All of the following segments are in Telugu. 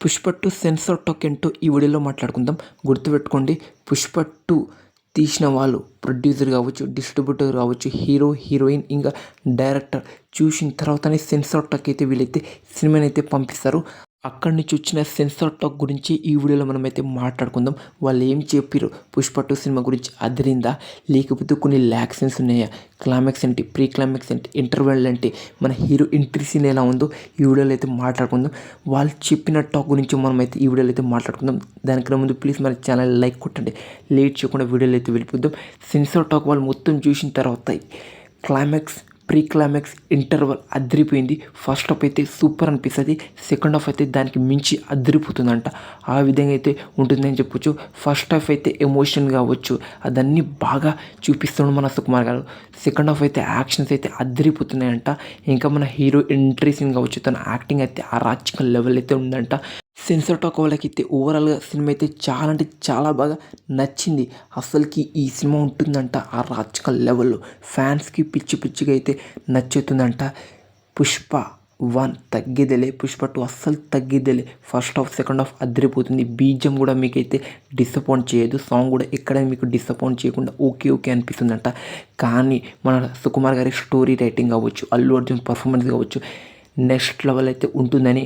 పుష్ప టూ సెన్సార్ టాక్ ఏంటో ఈ వీడియోలో మాట్లాడుకుందాం. గుర్తుపెట్టుకోండి పుష్ప టూ తీసిన వాళ్ళు ప్రొడ్యూసర్ కావచ్చు డిస్ట్రిబ్యూటర్ కావచ్చు హీరో హీరోయిన్ ఇంకా డైరెక్టర్ చూసిన తర్వాతనే సెన్సార్ టక్ అయితే వీళ్ళైతే సినిమాని అయితే పంపిస్తారు. అక్కడి నుంచి వచ్చిన సెన్సార్ టాక్ గురించి ఈ వీడియోలో మనమైతే మాట్లాడుకుందాం. వాళ్ళు ఏం చెప్పారు పుష్ప టూ సినిమా గురించి అదిరిందా? లేకపోతే కొన్ని ల్యాక్సెన్స్ ఉన్నాయా? క్లైమాక్స్ ఏంటి? ప్రీ క్లైమాక్స్ ఏంటి? ఇంటర్వెల్ ఏంటి? మన హీరో ఎంట్రీ సీన్ ఎలా ఉందో ఈ వీడియోలో అయితే మాట్లాడుకుందాం. వాళ్ళు చెప్పిన టాక్ గురించి మనమైతే ఈ వీడియోలో అయితే మాట్లాడుకుందాం. దానికన్నా ముందు ప్లీజ్ మన ఛానల్ లైక్ కొట్టండి. లేట్ చేయకుండా వీడియోలో అయితే వెళ్ళిపోద్దాం సెన్సార్ టాక్ వాళ్ళు మొత్తం చూసిన తర్వాత క్లైమాక్స్ ప్రీ క్లైమాక్స్ ఇంటర్వల్ అదిరిపోయింది. ఫస్ట్ హాఫ్ అయితే సూపర్ అనిపిస్తుంది. సెకండ్ హాఫ్ అయితే దానికి మించి అదిరిపోతుందంట. ఆ విధంగా అయితే ఉంటుందని చెప్పొచ్చు. ఫస్ట్ హాఫ్ అయితే ఎమోషన్ కావచ్చు. అదన్నీ బాగా చూపిస్తున్నాడు మన సుకుమార్ గారు. సెకండ్ హాఫ్ అయితే యాక్షన్స్ అయితే అదిరిపోతున్నాయంట. ఇంకా మన హీరో ఎంట్రీ సీన్ కావచ్చు తన యాక్టింగ్ అయితే ఆ రాజకీయ లెవెల్ అయితే ఉందంట. సెన్సర్ టాక్ వాళ్ళకైతే ఓవరాల్గా సినిమా అయితే చాలా అంటే చాలా బాగా నచ్చింది. అసలుకి ఈ సినిమా ఉంటుందంట ఆ రాజకీయ లెవెల్లో ఫ్యాన్స్కి పిచ్చి పిచ్చిగా అయితే నచ్చుతుందంట. పుష్ప వన్ తగ్గేదేలే. పుష్ప టూ అస్సలు తగ్గేదేలే. ఫస్ట్ హాఫ్ సెకండ్ హాఫ్ అదిరిపోతుంది. బీజం కూడా మీకైతే డిసప్పాయింట్ చేయదు. సాంగ్ కూడా ఎక్కడ మీకు డిసప్పాయింట్ చేయకుండా ఓకే ఓకే అనిపిస్తుందంట. కానీ మన సుకుమార్ గారి స్టోరీ రైటింగ్ కావచ్చు అల్లు అర్జున్ పర్ఫార్మెన్స్ కావచ్చు నెక్స్ట్ లెవెల్ అయితే ఉంటుందని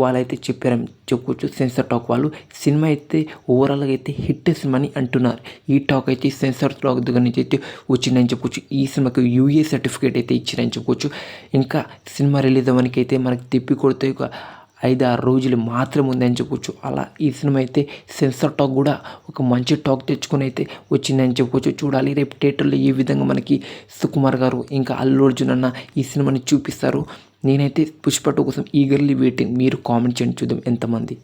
వాళ్ళైతే చెప్పారని చెప్పుకోవచ్చు సెన్సార్ టాక్ వాళ్ళు. సినిమా అయితే ఓవరాల్గా అయితే హిట్ సినిమా అని అంటున్నారు. ఈ టాక్ అయితే సెన్సార్ టాక్ దగ్గర నుంచి అయితే వచ్చిందని చెప్పుకోవచ్చు ఈ సినిమాకి యూఏ సర్టిఫికేట్ అయితే ఇచ్చారని చెప్పుకోవచ్చు ఇంకా సినిమా రిలీజ్ అవ్వడానికి అయితే మనకి తిప్పి కొడితే ఒక ఐదు ఆరు రోజులు మాత్రం ఉందని చెప్పుకోవచ్చు అలా ఈ సినిమా అయితే సెన్సార్ టాక్ కూడా ఒక మంచి టాక్ తెచ్చుకొని అయితే వచ్చిందని చెప్పుకోవచ్చు చూడాలి రేపు థియేటర్లో ఏ విధంగా మనకి సుకుమార్ గారు ఇంకా అల్లు అర్జున్ అన్న ఈ సినిమాని చూపిస్తారు. నేనైతే పుష్ప టూ కోసం ఈగర్లీ వెయిటింగ్ మీరు కామెంట్ చేయండి చూద్దాం ఎంతమంది.